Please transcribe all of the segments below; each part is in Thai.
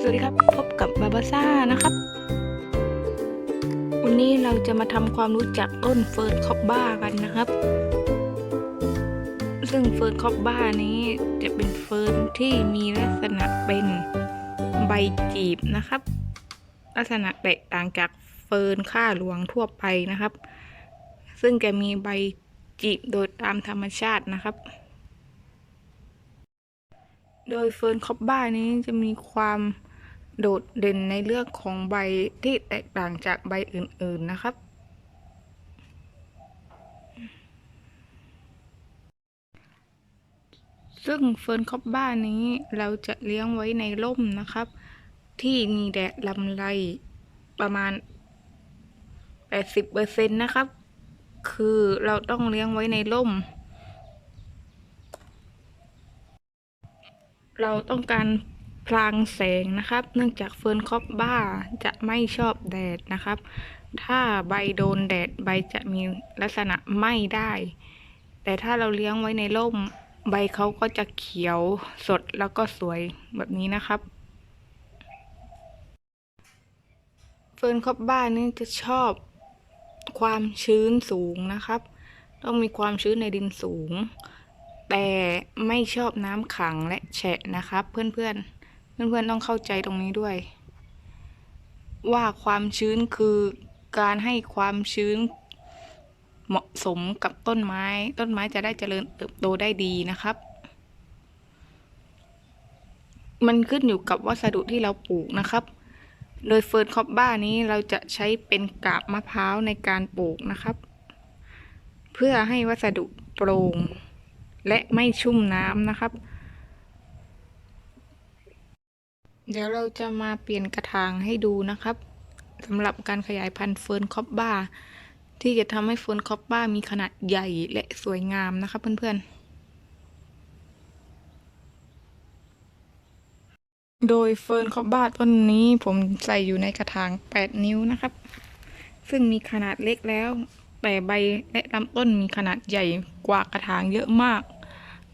สวัสดีครับ พบกับบาบาซ่านะครับ วันนี้เราจะมาทำความรู้จักต้นเฟิร์นคอบบ้ากันนะครับ ซึ่งเฟิร์นคอบบ้านี้จะเป็นเฟิร์นที่มีลักษณะเป็นใบจีบนะครับ ลักษณะแตกต่างจากเฟิร์นข้าหลวงทั่วไปนะครับ ซึ่งจะมีใบจีบโดยตามธรรมชาตินะครับโดยเฟิร์นคอบบ้านี้จะมีความ โดดเด่นในเรื่องของใบที่แตกต่างจากใบอื่น ๆ นะครับ ซึ่งเฟิร์นคอบบ้านี้เราจะเลี้ยงไว้ในร่มนะครับ ที่มีแดดลำไรประมาณ 80%นะครับ คือเราต้องเลี้ยงไว้ในร่ม เราต้องการ พลางแสงนะครับ เนื่องจากเฟิร์นคอบบ้าจะไม่ชอบแดดนะครับ ถ้าใบโดนแดดใบจะมีลักษณะไหม้ได้ แต่ถ้าเราเลี้ยงไว้ในร่มใบเขาก็จะเขียวสดแล้วก็สวยแบบนี้นะครับ เฟิร์นคอบบ้านี่จะชอบความชื้นสูงนะครับ ต้องมีความชื้นในดินสูง แต่ไม่ชอบน้ำขังและแฉะนะครับเพื่อนๆ เพื่อนๆต้องเข้าใจตรงนี้ด้วย ว่าความชื้นคือการให้ความชื้นเหมาะสมกับต้นไม้ ต้นไม้จะได้เจริญเติบโตได้ดีนะครับ มันขึ้นอยู่กับวัสดุที่เราปลูกนะครับ โดยเฟิร์นคอบบ้านี้เราจะใช้เป็นกาบมะพร้าวในการปลูกนะครับ เพื่อให้วัสดุโปร่งและไม่ชุ่มน้ำนะครับ เดี๋ยวเราจะมาเปลี่ยนกระถางให้ดูนะครับสำหรับการขยายพันธุ์เฟิร์นคอบบ้า ที่จะทำให้เฟิร์นคอบบ้ามีขนาดใหญ่และสวยงามนะครับเพื่อนๆโดยเฟิร์นคอบบ้าต้นนี้ผมใส่อยู่ในกระถาง 8 นิ้วนะครับ ซึ่งมีขนาดเล็กแล้ว แต่ใบและลำต้นมีขนาดใหญ่กว่ากระถางเยอะมาก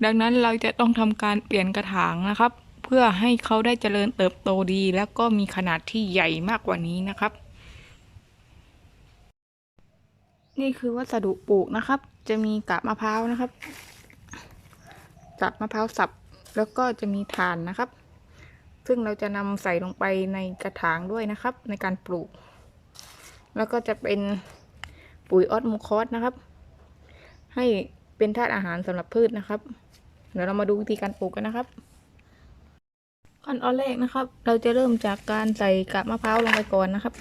ดังนั้นเราจะต้องทำการเปลี่ยนกระถางนะครับ เพื่อให้เขาได้เจริญเติบโตดี แล้วก็มีขนาดที่ใหญ่มากกว่านี้นะครับ นี่คือวัสดุปลูกนะครับ จะมีกาบมะพร้าวนะครับกาบมะพร้าวสับแล้วก็จะมีถ่านนะครับ ซึ่งเราจะนำใส่ลงไปในกระถางด้วยนะครับ ในการปลูก แล้วก็จะเป็นปุ๋ยออสโมคอสนะครับ ให้เป็นธาตุอาหารสำหรับพืชนะครับ เดี๋ยวเรามาดูวิธีการปลูกกันนะครับ ขั้นตอนแรกนะครับ เราจะเริ่มจากการใส่กาบมะพร้าวลงไปก่อนนะครับ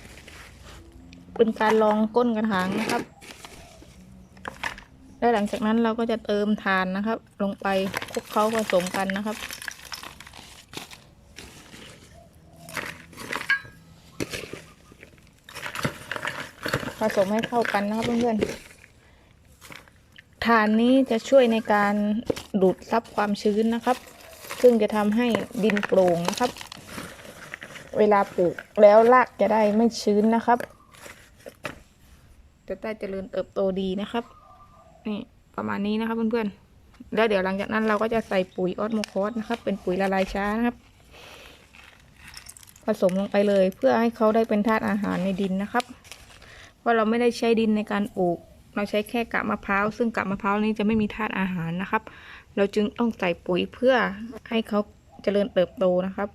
เป็นการรองก้นกระถางนะครับ และหลังจากนั้นเราก็จะเติมทานนะครับ ลงไปคลุกเคล้าผสมกันนะครับผสมให้เข้ากันนะครับเพื่อนๆฐานนี้จะช่วยในการดูดซับความชื้นนะครับ ซึ่งจะทำให้ดินโปร่งนะครับ เวลาปลูกแล้วรากจะได้ไม่ชื้นนะครับ จะได้เจริญเติบโตดีนะครับ นี่ประมาณนี้นะครับเพื่อนๆ แล้วเดี๋ยวหลังจากนั้นเราก็จะใส่ปุ๋ยออสโมคอสนะครับ เป็นปุ๋ยละลายช้านะครับ ผสมลงไปเลยเพื่อให้เขาได้เป็นธาตุอาหารในดินนะครับ เพราะเราไม่ได้ใช้ดินในการปลูก เราใช้แค่กาบมะพร้าว ซึ่งกาบมะพร้าวนี้จะไม่มีธาตุอาหารนะครับ เราจึงต้องใส่ปุ๋ยเพื่อให้เขาเจริญเติบโตนะครับ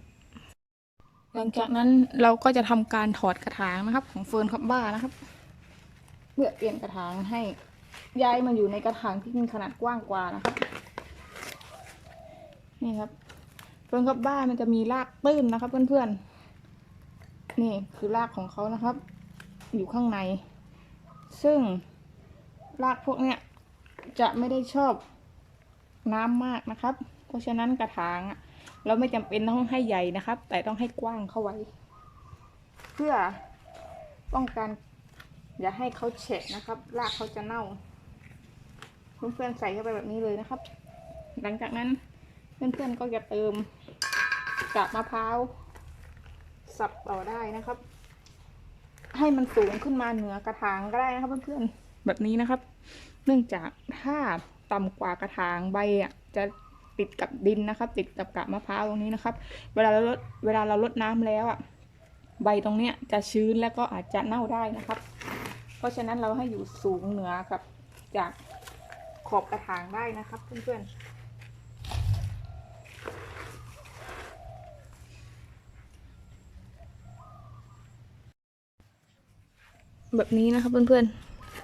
หลังจากนั้นเราก็จะทำการถอดกระถางนะครับ ของเฟิร์นคอบบ้านะครับ เพื่อเปลี่ยนกระถางให้ย้ายมาอยู่ในกระถางที่มีขนาดกว้างกว่านะครับ นี่ครับเฟิร์นคอบบ้ามันจะมีรากตื้นนะครับ เพื่อนๆ นี่คือรากของเขานะครับ อยู่ข้างใน ซึ่งรากพวกเนี้ยจะไม่ได้ชอบ น้ำมากนะครับ เพราะฉะนั้นกระถางเราไม่จำเป็นต้องให้ใหญ่นะครับ แต่ต้องให้กว้างเข้าไว้ เพื่อป้องกันอย่าให้เขาเฉะนะครับรากเขาจะเน่าเพื่อนๆใส่เข้าไปแบบนี้เลยนะครับ หลังจากนั้นเพื่อนๆก็จะเติมกาบมะพร้าวสับต่อได้นะครับ ให้มันสูงขึ้นมาเหนือกระถางก็ได้นะครับเพื่อนๆแบบนี้นะครับ เนื่องจากถ้า ต่ำกว่ากระถางใบอะจะติดกับดินนะครับ ติดกับกาบมะพร้าวตรงนี้นะครับ เวลาเราลดเวลาเราลดน้ำแล้วอะใบตรงเนี้ยจะชื้นแล้วก็อาจจะเน่าได้นะครับ เพราะฉะนั้นเราให้อยู่สูงเหนือกับจากขอบกระถางได้นะครับเพื่อนๆแบบนี้นะครับเพื่อน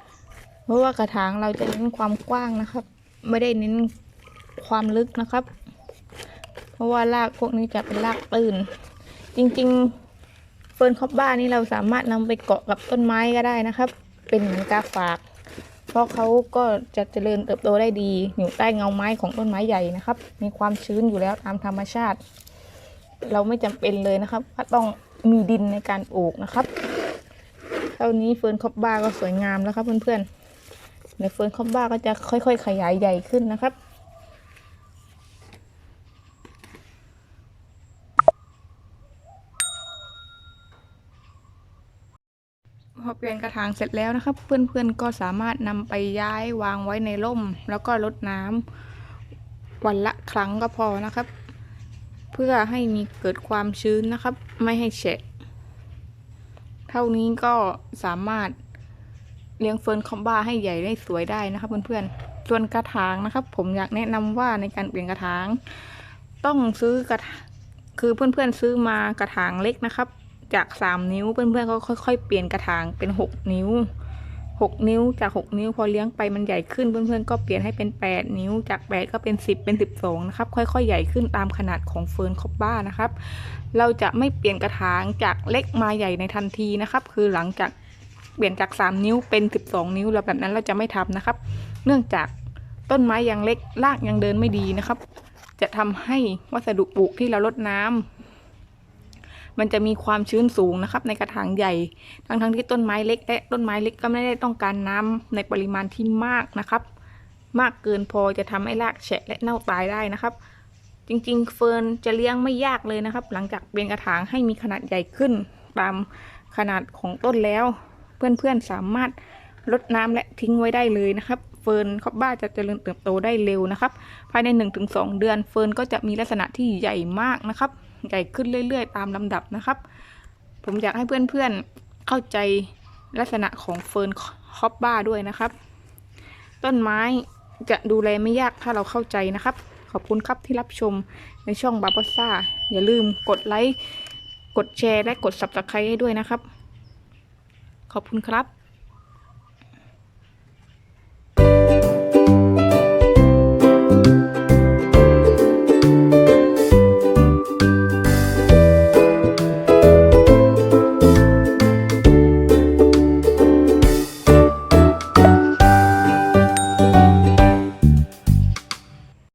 ๆ เพราะว่ากระถางเราจะเน้นความกว้างนะครับ ไม่ได้เน้นความลึกนะครับ เพราะว่ารากพวกนี้จะเป็นรากตื้นจริงๆ เฟิร์นคอบบ้านี่เราสามารถนำไปเกาะกับต้นไม้ก็ได้นะครับ เป็นเหมือนกาฝาก เพราะเขาก็จะเจริญเติบโตได้ดี อยู่ใต้เงาไม้ของต้นไม้ใหญ่นะครับ มีความชื้นอยู่แล้วตามธรรมชาติ เราไม่จำเป็นเลยนะครับว่าต้องมีดินในการปลูกนะครับ เท่านี้เฟิร์นคอบบ้าก็สวยงามแล้วครับเพื่อนๆ ในเฟิร์นคอบบ้าก็จะค่อย ๆ ขยายใหญ่ขึ้นนะครับ พอเปลี่ยนกระถางเสร็จแล้วนะครับ เพื่อนๆก็สามารถนำไปย้ายวางไว้ในร่ม แล้วก็รดน้ำวันละครั้งก็พอนะครับ เพื่อให้มีเกิดความชื้นนะครับ ไม่ให้แฉะเท่านี้ก็สามารถ เลี้ยงเฟิร์นคอมบ้าให้ใหญ่ได้สวยได้นะครับเพื่อนๆ ส่วนกระถางนะครับ ผมอยากแนะนำว่าในการเปลี่ยนกระถาง ต้องซื้อกระคือเพื่อนๆซื้อมากระถางเล็กนะครับ จากสามนิ้วเพื่อนๆก็ค่อย ๆ เปลี่ยนกระถางเป็นหกนิ้วหกนิ้วจากหกนิ้วพอเลี้ยงไปมันใหญ่ขึ้นเพื่อนๆก็เปลี่ยนให้เป็นแปดนิ้วจากแปดก็เป็นสิบเป็นสิบสองนะครับ ค่อยๆ ใหญ่ขึ้นตามขนาดของเฟิร์นคอบบ้านะครับ เราจะไม่เปลี่ยนกระถางจากเล็กมาใหญ่ในทันทีนะครับ คือหลังจาก เปลี่ยนจากสามนิ้วเป็นสิบสองนิ้วแล้วแบบนั้นเราจะไม่ทำนะครับ เนื่องจากต้นไม้ยังเล็กรากยังเดินไม่ดีนะครับ จะทำให้วัสดุปลูกที่เราลดน้ำมันจะมีความชื้นสูงนะครับ ในกระถางใหญ่ ทั้งทั้งๆที่ต้นไม้เล็กและต้นไม้เล็กก็ไม่ได้ต้องการน้ำในปริมาณที่มากนะครับ มากเกินพอจะทำให้รากแฉะและเน่าตายได้นะครับ จริงๆ เฟิร์นจะเลี้ยงไม่ยากเลยนะครับ หลังจากเปลี่ยนกระถางให้มีขนาดใหญ่ขึ้นตามขนาดของต้นแล้ว เพื่อนๆสามารถลดน้ำและทิ้งไว้ได้เลยนะครับ เฟิร์นคอบบ้าจะเจริญเติบโตได้เร็วนะครับ ภายใน 1-2 เดือนเฟิร์นก็จะมีลักษณะที่ใหญ่มากนะครับ ใหญ่ขึ้นเรื่อยๆ ตามลำดับนะครับ ผมอยากให้เพื่อนๆเข้าใจลักษณะของเฟิร์นคอบบ้าด้วยนะครับ ต้นไม้จะดูแลไม่ยากถ้าเราเข้าใจนะครับ ขอบคุณครับที่รับชมในช่องบาบอซ่าอย่าลืมกดไลค์กดแชร์และกด subscribe ให้ด้วยนะครับ ขอบคุณครับ